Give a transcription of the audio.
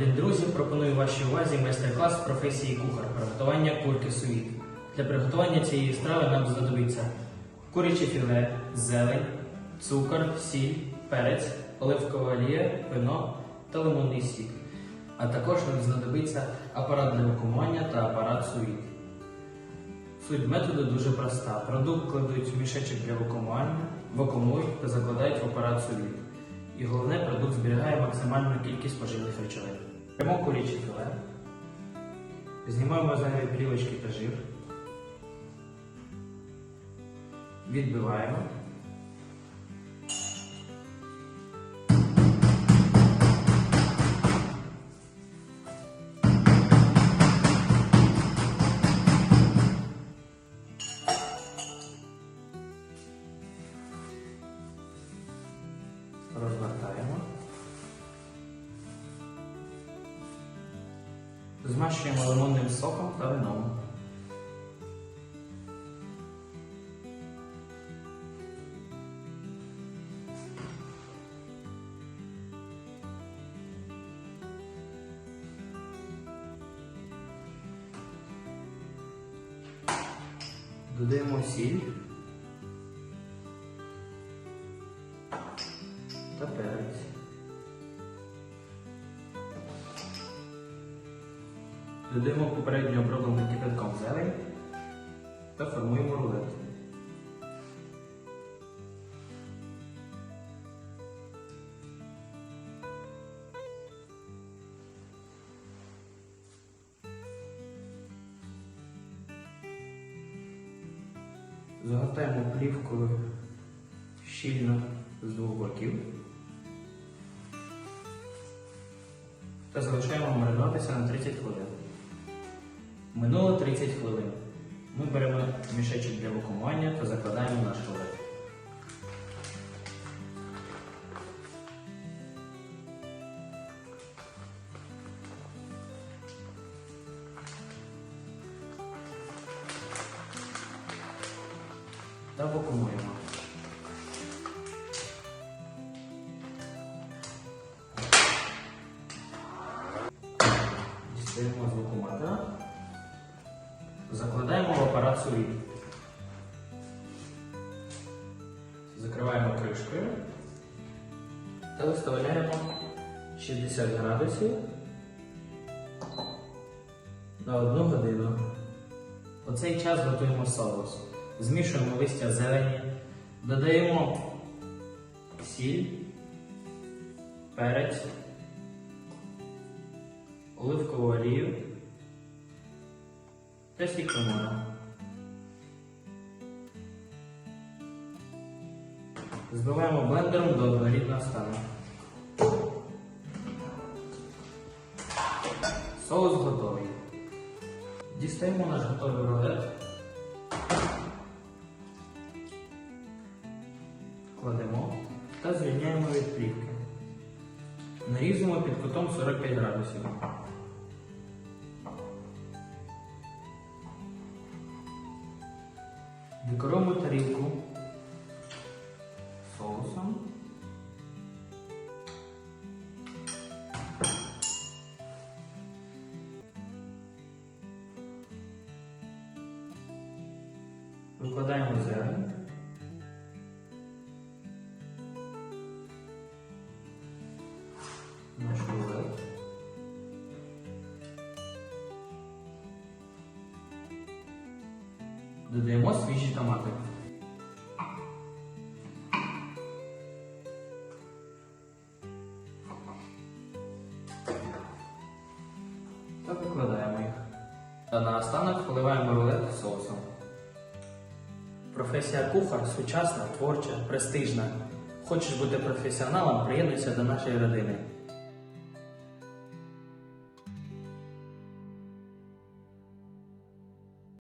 день, друзі, пропоную вашій увазі майстер-клас з професії кухар приготування курки сувіт. Для приготування цієї страви нам знадобиться куряче філе, зелень, цукор, сіль, перець, оливкова олія, вино та лимонний сік. А також нам знадобиться апарат для вакуумування та апарат сувіт. Суть методу дуже проста. Продукт кладуть в мішечок для вакуумування, вакуумують та закладають в апарат сувіт. І головне, продукт зберігає максимальну кількість поживних речовин. Беремо куряче філе, знімаємо зайві плівочки та жир, відбиваємо. Розвертаємо. Змащуємо лимонним соком та вином. Додаємо сіль та перець. Додаємо попередньо оброблений кипятком зелень та формуємо рулет. Загортаємо плівкою щільно з двох боків та залишаємо маринуватися на 30 хвилин. Минуло 30 хвилин. Ми беремо мішечок для вакуумування та закладаємо наш рулет. Та вакуумуємо. Дістаємо з вакууматора. Закладаємо в апарат сувіт. Закриваємо кришкою та виставляємо 60 градусів на 1 годину. У цей час готуємо соус. Змішуємо листя зелені, додаємо сіль, перець, оливкову олію та сік. Збиваємо блендером до однорідного стану. Соус готовий. Дістаємо наш готовий рулет. Кладемо та звільняємо від плівки. Нарізуємо під кутом 45 градусів. Декоруємо тарілку соусом. Викладаємо зелень. Додаємо свіжі томати. Та викладаємо їх. Та наостанок поливаємо рулет соусом. Професія кухар сучасна, творча, престижна. Хочеш бути професіоналом, приєднуйся до нашої родини.